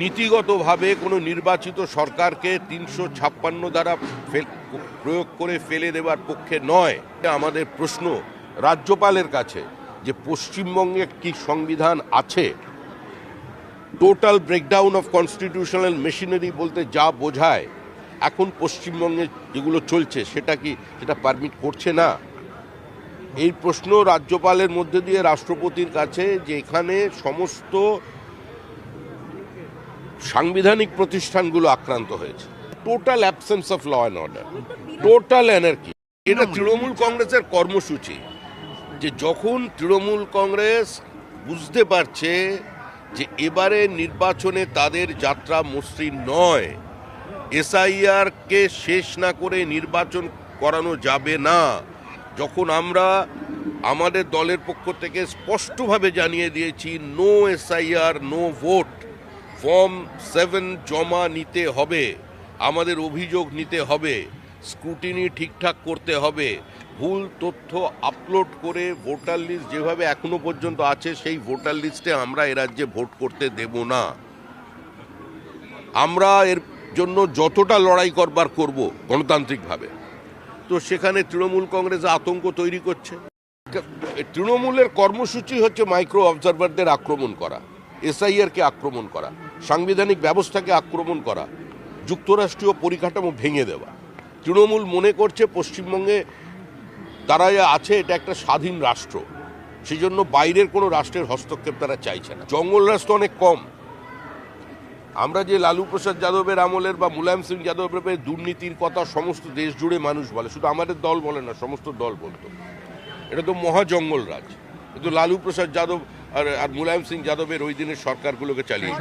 নীতিগতভাবে কোনো নির্বাচিত সরকারকে তিনশো ছাপ্পান্ন দ্বারা প্রয়োগ করে ফেলে দেওয়ার পক্ষে নয়। আমাদের প্রশ্ন রাজ্যপালের কাছে যে পশ্চিমবঙ্গে কি সংবিধান আছে? Total breakdown of constitutional machinery বলতে যা বোঝায়, এখন পশ্চিমবঙ্গে যেগুলো চলছে সেটা কি সেটা পারমিট করছে না? এই প্রশ্ন রাজ্যপালের মধ্যে দিয়ে রাষ্ট্রপতির কাছে যে এখানে সমস্ত সাংবিধানিক প্রতিষ্ঠানগুলো আক্রান্ত হয়েছে। Total absence of law and order total anarchy এটা তৃণমূল কংগ্রেসের কর্মসূচি। যে যখন তৃণমূল কংগ্রেস বুঝতে পারছে যে এবারে নির্বাচনে তাদের যাত্রা মসৃণ নয়, এসআইআর কে শেষ না করে নির্বাচন করানো যাবে না, যখন আমরা আমাদের দলের পক্ষ থেকে স্পষ্টভাবে জানিয়ে দিয়েছি no SIR no vote form seven জমা নিতে হবে, আমাদের অভিযোগ নিতে হবে, স্ক্রুটিনি ঠিকঠাক করতে হবে, ভুল তথ্য আপলোড করে ভোটার লিস্ট যেভাবে এখনও পর্যন্ত আছে, সেই ভোটার লিস্টে আমরা রাজ্যে ভোট করতে দেব না। আমরা এর জন্য যতটা লড়াই করবার করব গণতান্ত্রিকভাবে। তো সেখানে তৃণমূল কংগ্রেস আতঙ্ক তৈরি করছে। তৃণমূলের কর্মসূচি হচ্ছে মাইক্রো অবজারভারদের আক্রমণ করা। এসআইআরকে আক্রমণ করা, সাংবিধানিক ব্যবস্থাকে আক্রমণ করা, যুক্তরাষ্ট্রীয় পরিকাঠামো ভেঙে দেওয়া। তৃণমূল মনে করছে পশ্চিমবঙ্গে তারা আছে, এটা একটা স্বাধীন রাষ্ট্র। সেই জন্য বাইরের কোনো রাষ্ট্রের হস্তক্ষেপ তারা চাইছে না। জঙ্গল রাষ্ট্র অনেক কম। আমরা যে লালু প্রসাদ যাদবের আমলের বা মুলায়ম সিং যাদবের দুর্নীতির কথা সমস্ত দেশ জুড়ে মানুষ বলে। শুধু আমাদের দল বলে না, সমস্ত দল বলতো। এটা তো মহা জঙ্গল রাজ। কিন্তু লালু প্রসাদ যাদব আর আর মুলায়ম সিং যাদবের ওই দিনের সরকারগুলোকে চালিয়ে।